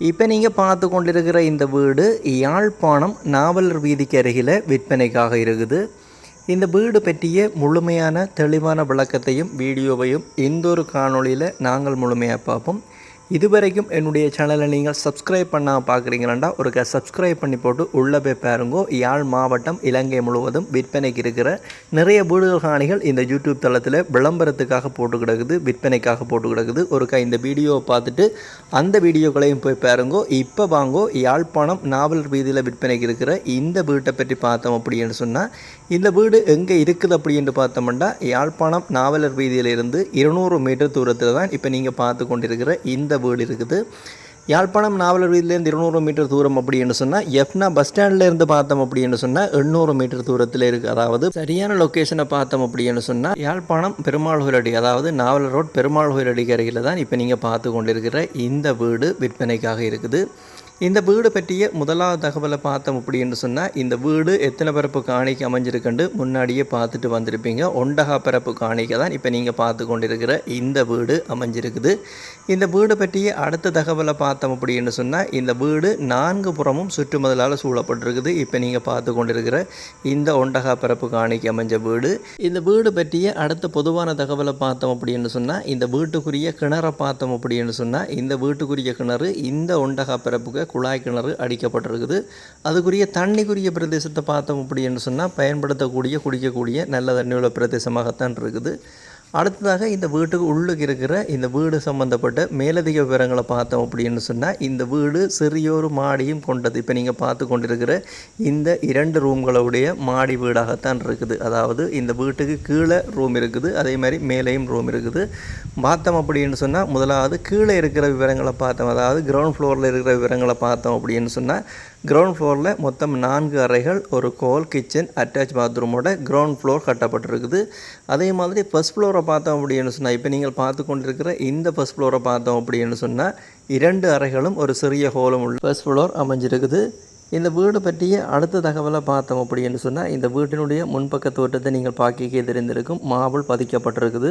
இப்போ நீங்கள் பார்த்து கொண்டிருக்கிற இந்த வீடு யாழ்ப்பாணம் நாவலர் வீதிக்கு அருகில் விற்பனைக்காக இருக்குது. இந்த வீடு பற்றிய முழுமையான தெளிவான விளக்கத்தையும் வீடியோவையும் இந்த ஒரு காணொளியில் நாங்கள் முழுமையாக பார்ப்போம். இதுவரைக்கும் என்னுடைய சேனலை நீங்கள் சப்ஸ்கிரைப் பண்ணால் பார்க்குறீங்களாண்டா ஒரு க சப்ஸ்கிரைப் பண்ணி போட்டு உள்ளே போய் பாருங்கோ. யாழ் மாவட்டம் இலங்கை முழுவதும் விற்பனைக்கு இருக்கிற நிறைய வீடுகள் காணிகள் இந்த யூடியூப் தளத்தில் விளம்பரத்துக்காக போட்டு கிடக்குது விற்பனைக்காக போட்டு கிடக்குது. ஒரு க இந்த வீடியோவை பார்த்துட்டு அந்த வீடியோக்களையும் போய் பாருங்கோ. இப்போ வாங்கோ யாழ்ப்பாணம் நாவலர் வீதியில் விற்பனைக்கு இருக்கிற இந்த வீட்டை பற்றி பார்த்தோம் அப்படின்னு சொன்னால் இந்த வீடு எங்கே இருக்குது அப்படின்னு பார்த்தோம்னா யாழ்ப்பாணம் நாவலர் வீதியிலிருந்து இருநூறு மீட்டர் தூரத்தில் தான் இப்போ நீங்கள் பார்த்து கொண்டிருக்கிற இந்த வீடு இருக்குது. யாழ்ப்பாணம் நாவலர் வீதியிலேருந்து இருநூறு மீட்டர் தூரம் அப்படின்னு சொன்னால் எஃப்னா பஸ் ஸ்டாண்ட்ல இருந்து பார்த்தோம் அப்படின்னு சொன்னால் எண்ணூறு மீட்டர் தூரத்தில் இருக்குது அதாவது சரியான லொக்கேஷனை பார்த்தோம் அப்படின்னு சொன்னால் யாழ்ப்பாணம் பெருமாள் கோயிலடி அதாவது நாவலர் ரோட் பெருமாள் கோயிலடிக்கு கரையில் தான் இப்போ நீங்கள் பார்த்து கொண்டிருக்கிற இந்த வீடு விற்பனைக்காக இருக்குது. இந்த வீடு பற்றிய முதலாவது தகவலை பார்த்தோம் அப்படின்னு சொன்னால் இந்த வீடு எத்தனை பரப்பு காணிக்கு அமைஞ்சிருக்குண்டு முன்னாடியே பார்த்துட்டு வந்திருப்பீங்க. ஒண்டகா பரப்பு காணிக்கை தான் இப்போ நீங்கள் பார்த்து கொண்டிருக்கிற இந்த வீடு அமைஞ்சிருக்குது. இந்த வீடு பற்றிய அடுத்த தகவலை பார்த்தோம் அப்படின்னு சொன்னால் இந்த வீடு நான்கு புறமும் சுற்றுமதலால் சூழப்பட்டிருக்குது. இப்போ நீங்கள் பார்த்து கொண்டிருக்கிற இந்த ஒண்டகா பரப்பு காணிக்கு அமைஞ்ச வீடு. இந்த வீடு பற்றிய அடுத்த பொதுவான தகவலை பார்த்தோம் அப்படின்னு சொன்னால் இந்த வீட்டுக்குரிய கிணறை பார்த்தோம் அப்படின்னு சொன்னால் இந்த வீட்டுக்குரிய கிணறு இந்த ஒண்டகா பரப்புக்கு குழாய் கிணறு அடிக்கப்பட்டிருக்குது. அதுக்குரிய தண்ணிக்குரிய பிரதேசத்தை பார்த்தோம் அப்படின்னு சொன்னால் பயன்படுத்தக்கூடிய குடிக்கக்கூடிய நல்ல தண்ணியுள்ள பிரதேசமாகத்தான் இருக்குது. அடுத்ததாக இந்த வீட்டுக்கு உள்ளுக்கு இருக்கிற இந்த வீடு சம்மந்தப்பட்ட மேலதிக விவரங்களை பார்த்தோம் அப்படின்னு சொன்னால் இந்த வீடு சிறியொரு மாடியும் கொண்டது. இப்போ நீங்கள் பார்த்து கொண்டிருக்கிற இந்த இரண்டு ரூம்களுடைய மாடி வீடாகத்தான் இருக்குது. அதாவது இந்த வீட்டுக்கு கீழே ரூம் இருக்குது அதே மாதிரி மேலேயும் ரூம் இருக்குது. பார்த்தோம் அப்படின்னு சொன்னால் முதலாவது கீழே இருக்கிற விவரங்களை பார்த்தோம். அதாவது கிரவுண்ட் ஃப்ளோரில் இருக்கிற விவரங்களை பார்த்தோம் அப்படின்னு சொன்னால் கிரவுண்ட் ஃப்ளோரில் மொத்தம் நான்கு அறைகள் ஒரு கோல் கிச்சன் அட்டாச் பாத்ரூமோட கிரவுண்ட் ஃப்ளோர் கட்டப்பட்டிருக்குது. அதே மாதிரி ஃபஸ்ட் ஃப்ளோரை பார்த்தோம் அப்படின்னு சொன்னால் இப்போ நீங்கள் பார்த்து கொண்டிருக்கிற இந்த ஃபஸ்ட் ஃப்ளோரை பார்த்தோம் அப்படின்னு சொன்னால் இரண்டு அறைகளும் ஒரு சிறிய ஹோலும் உள்ள ஃபஸ்ட் ஃப்ளோர் அமைஞ்சிருக்குது. இந்த வீடு பற்றிய அடுத்த தகவலை பார்த்தோம் அப்படின்னு சொன்னால் இந்த வீட்டினுடைய முன்பக்க தோட்டத்தை நீங்கள் பார்க்க தெரிந்திருக்கும். மார்பிள் பதிக்கப்பட்டிருக்குது.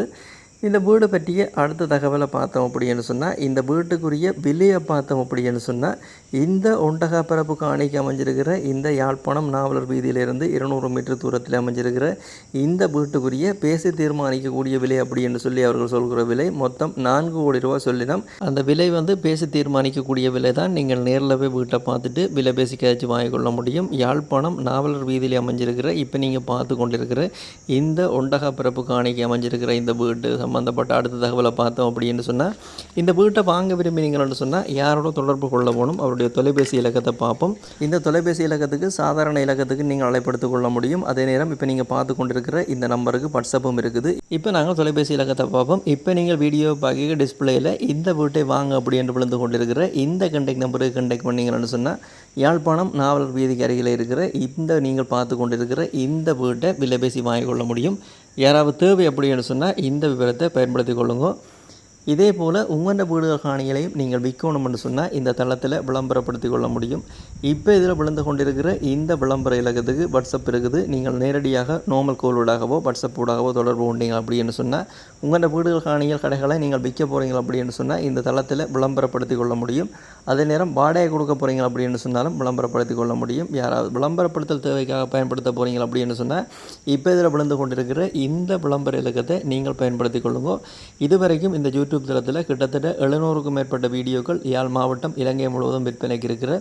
இந்த வீடு பற்றிய அடுத்த தகவலை பார்த்தோம் அப்படின்னு சொன்னால் இந்த வீட்டுக்குரிய விலையை பார்த்தோம் அப்படின்னு சொன்னால் இந்த ஒண்டகா பரப்பு காணிக்கு அமைஞ்சிருக்கிற இந்த யாழ்ப்பாணம் நாவலர் வீதியிலிருந்து இருநூறு மீட்டர் தூரத்தில் அமைஞ்சிருக்கிற இந்த வீட்டுக்குரிய பேசி தீர்மானிக்கக்கூடிய விலை அப்படின்னு சொல்லி அவர்கள் சொல்கிற விலை மொத்தம் நான்கு கோடி ரூபா சொல்லினோம். அந்த விலை வந்து பேசி தீர்மானிக்கக்கூடிய விலை தான் நீங்கள் நேரில் போய் வீட்டை பார்த்துட்டு விலை பேசி கேச்சு வாங்கிக்கொள்ள முடியும். யாழ்ப்பாணம் நாவலர் வீதியில் அமைஞ்சிருக்கிற இப்போ நீங்கள் பார்த்து கொண்டிருக்கிற இந்த ஒண்டகா பிறப்பு காணிக்கு அமைஞ்சிருக்கிற இந்த வீட்டு சம்மந்தப்பட்ட அடுத்த தகவலை பார்த்தோம் அப்படின்னு சொன்னால் இந்த வீட்டை வாங்க விரும்பினீங்கன்னு சொன்னால் யாரோட தொடர்பு கொள்ள போகணும்? அவருடைய தொலைபேசி இலக்கத்தை பார்ப்போம். இந்த தொலைபேசி இலக்கத்துக்கு சாதாரண இலக்கத்துக்கு நீங்கள் அழைப்படுத்திக் கொள்ள முடியும். அதே நேரம் இப்போ நீங்கள் பார்த்து கொண்டிருக்கிற இந்த நம்பருக்கு வாட்ஸ்அப்பும் இருக்குது. இப்போ நாங்கள் தொலைபேசி இலக்கத்தை பார்ப்போம். இப்போ நீங்கள் வீடியோ பார்க்க டிஸ்பிளேயில் இந்த வீட்டை வாங்க அப்படி என்று விழுந்து கொண்டிருக்கிற இந்த கண்டெக்ட் நம்பருக்கு கண்டெக்ட் பண்ணீங்கன்னு சொன்னால் யாழ்ப்பாணம் நாவலர் வீதிக்கு அருகில் இருக்கிற இந்த நீங்கள் பார்த்து கொண்டிருக்கிற இந்த வீட்டை விலை பேசி வாங்கிக்கொள்ள முடியும். யாராவது தேவை அப்படின்னு சொன்னால் இந்த விவரத்தை பயன்படுத்தி கொள்ளுங்கள் இதே போல் உங்களோட வீடுகள் காணிகளையும் நீங்கள் விற்கணும்னு சொன்னால் இந்த தளத்தில் விளம்பரப்படுத்தி கொள்ள முடியும். இப்போ இதில் விழுந்து கொண்டிருக்கிற இந்த விளம்பர இலக்கத்துக்கு வாட்ஸ்அப் இருக்குது. நீங்கள் நேரடியாக நோமல் கோல் ஊடாகவோ வாட்ஸ்அப் ஊடாகவோ தொடர்பு கொண்டீங்க அப்படின்னு சொன்னால் உங்களோட வீடுகள் காணிகள் கடைகளை நீங்கள் விற்க போகிறீங்க அப்படின்னு சொன்னால் இந்த தளத்தில் விளம்பரப்படுத்தி கொள்ள முடியும். அதே நேரம் வாடகை கொடுக்க போகிறீங்க அப்படின்னு சொன்னாலும் விளம்பரப்படுத்தி கொள்ள முடியும். யாராவது விளம்பரப்படுத்தல் தேவைக்காக பயன்படுத்த போகிறீங்க அப்படின்னு சொன்னால் இப்போ இதில் விழுந்து கொண்டிருக்கிற இந்த விளம்பர இலக்கத்தை நீங்கள் பயன்படுத்தி கொள்ளுங்க. இதுவரைக்கும் இந்த யூடியூப் யூடியூப் தளத்தில் கிட்டத்தட்ட எழுநூறுக்கும் மேற்பட்ட வீடியோக்கள் யாழ் மாவட்டம் இலங்கை முழுவதும் விற்பனைக்கு இருக்கிற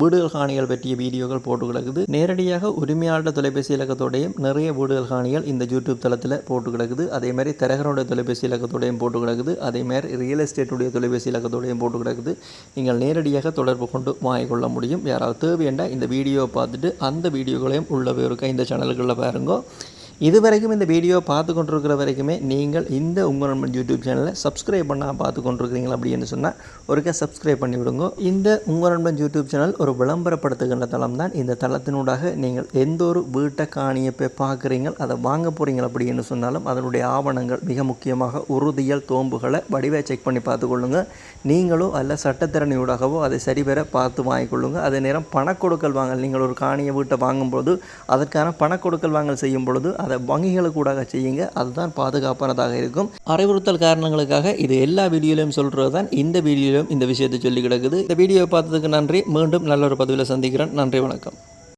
வீடுகள் காணிகள் பற்றிய வீடியோக்கள் போட்டு கிடக்குது. நேரடியாக உரிமையாளர் தொலைபேசி இலக்கத்தோடையும் நிறைய வீடுகள் காணிகள் இந்த யூடியூப் தளத்தில் போட்டு கிடக்குது. அதே மாதிரி தரகரோட தொலைபேசி இலக்கத்தோடையும் போட்டு கிடக்குது. அதே மாதிரி ரியல் எஸ்டேட்டுடைய தொலைபேசி இலக்கத்தோடையும் போட்டு கிடக்குது. நீங்கள் நேரடியாக தொடர்பு கொண்டு வாங்கிக்கொள்ள முடியும். யாராவது தேவையண்டா இந்த வீடியோவை பார்த்துட்டு அந்த வீடியோக்களையும் உள்ளவே இருக்க இந்த சேனல்களில் பாருங்க. இதுவரைக்கும் இந்த வீடியோ பார்த்து கொண்டிருக்கிற வரைக்குமே நீங்கள் இந்த உங்கள் நண்பன் யூடியூப் சேனலை சப்ஸ்கிரைப் பண்ணால் பார்த்து கொண்டிருக்கிறீங்களா அப்படின்னு சொன்னால் ஒருக்கா சப்ஸ்கிரைப் பண்ணி விடுங்க இந்த உங்கள் நண்பன் யூடியூப் சேனல் ஒரு விளம்பரப்படுத்துகின்ற தளம் தான். இந்த தளத்தினூடாக நீங்கள் எந்த ஒரு வீட்டை காணியை போய் பார்க்குறீங்க அதை வாங்க போகிறீங்க அப்படின்னு சொன்னாலும் அதனுடைய ஆவணங்கள் மிக முக்கியமாக உறுதியல் தோம்புகளை வடிவை செக் பண்ணி பார்த்துக்கொள்ளுங்க. நீங்களோ அல்ல சட்டத்திறனையூடாகவோ அதை சரிபெற பார்த்து வாங்கிக்கொள்ளுங்க. அதே நேரம் பணக்கொடுக்கல் வாங்கல் நீங்கள் ஒரு காணியை வீட்டை வாங்கும்போது அதற்கான பணக்கொடுக்கல் வாங்கல் செய்யும் பொழுது அதை வங்கிகளுக்கூடாக செய்யுங்க. அதுதான் பாதுகாப்பானதாக இருக்கும். அறிவுறுத்தல் காரணங்களுக்காக இது எல்லா வீடியோலையும் சொல்கிறது தான் இந்த வீடியோலையும் இந்த விஷயத்தை சொல்லி கிடக்குது. இந்த வீடியோவை பார்த்ததுக்கு நன்றி. மீண்டும் நல்ல ஒரு பதிவில் சந்திக்கிறேன். நன்றி வணக்கம்.